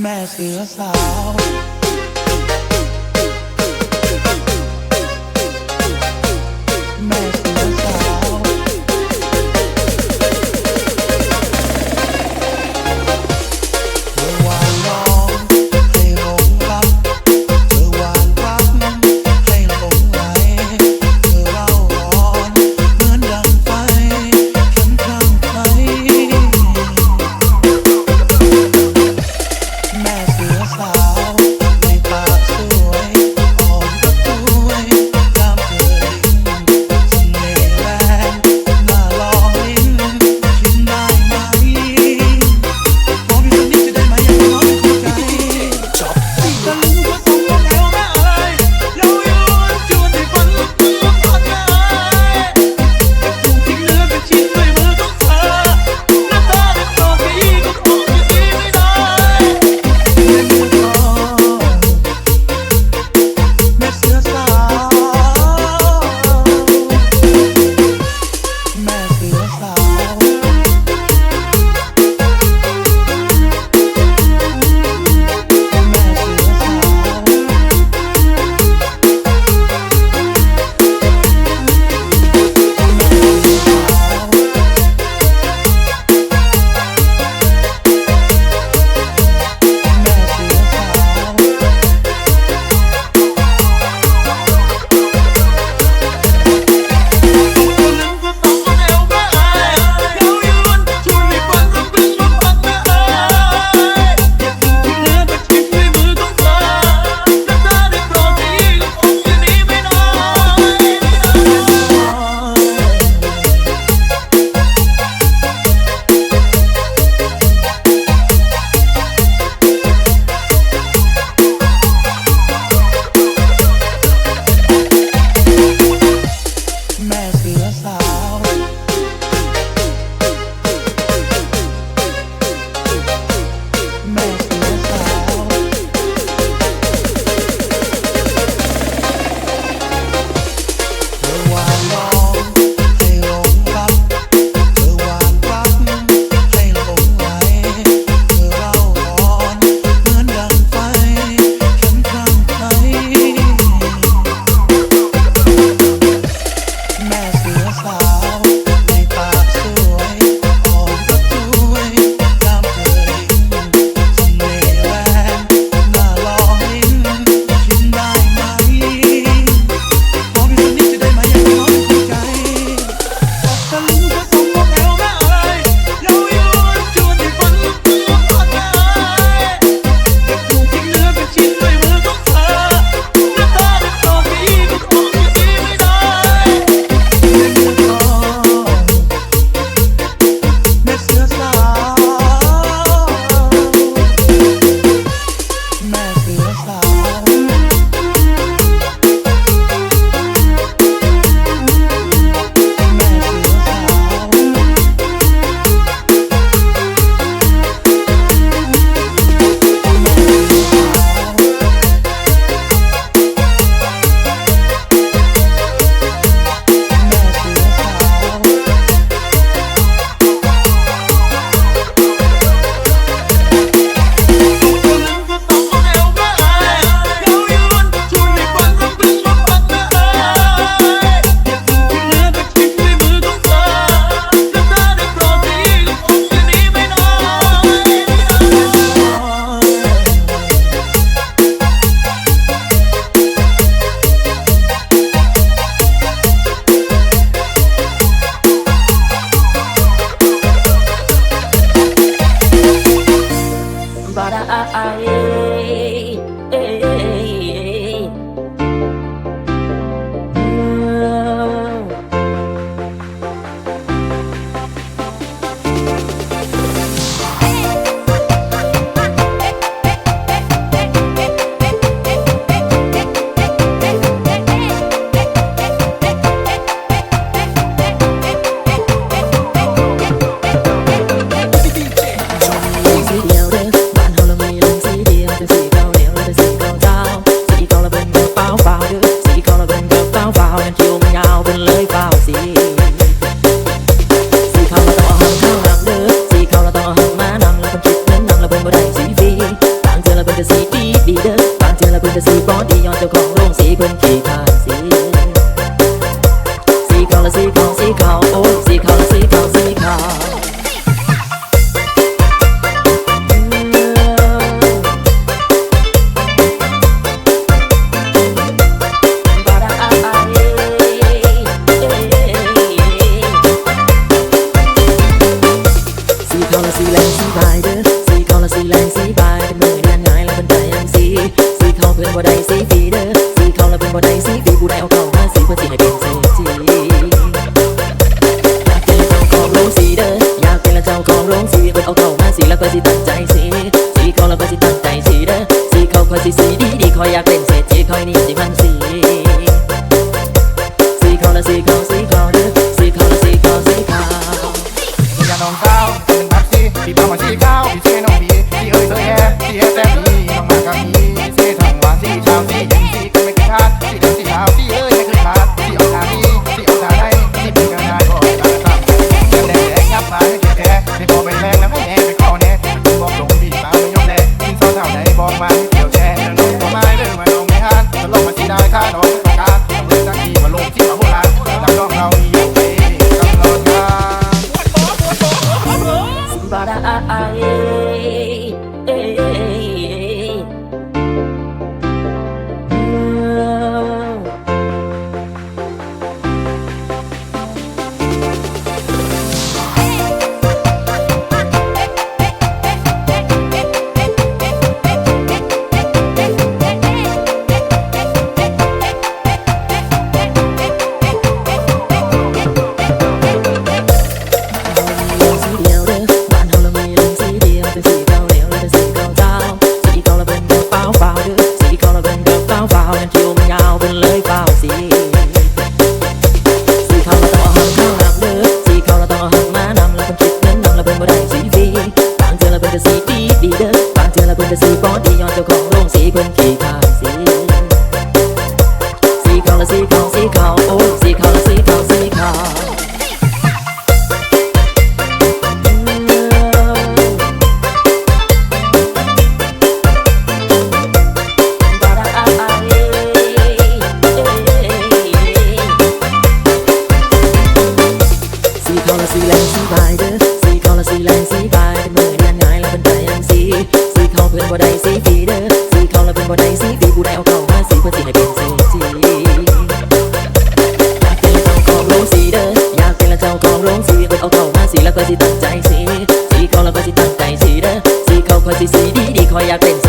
แม่เสือสาว ละสีแรงสีบายเด้อสีขาละสีแรงสีบายเมื่องานง่ายแล้วเป็นใจยังสีสีขาเพื่อนบ่ได้สีฟีเด้อสีขาแล้วเป็นบ่ได้สีฟีผู้ใดเอาเขามาสีเพื่อสีให้เป็นสีสีอยากเป็นละเจ้าของโรงสีเด้ออยากเป็นละเจ้าของโรงสีเพื่อเอาเขามาสีแล้วเพื่อสี มาเดี๋ยวแช่ลงก็ไม่เดินองไมาลงไม่หันจะลงมาที่ได้ค่ะ สีแรงสีใบเด้อสีเขาละสีแรงสีใบายเป็นมือยังงายและเป็นใจยังสีสีเขาเพื่อนบ่ได้สีดีเด้อสีเขาละเป็นบ่ได้สีดีผู้ใดเอาเขามาสีเพื่อสีให้เป็นสีสีอยากเป็นเจ้าของโรงสีเด้ออยากเป็นละเจ้าของโรงสีเพื่อเอาเขามาสีแล้วก็สีตั้งใจสีสีเขาละก็สีตั้งใจสีเด้อสีเขาก็สีสีดีดีคอยอยากเป็น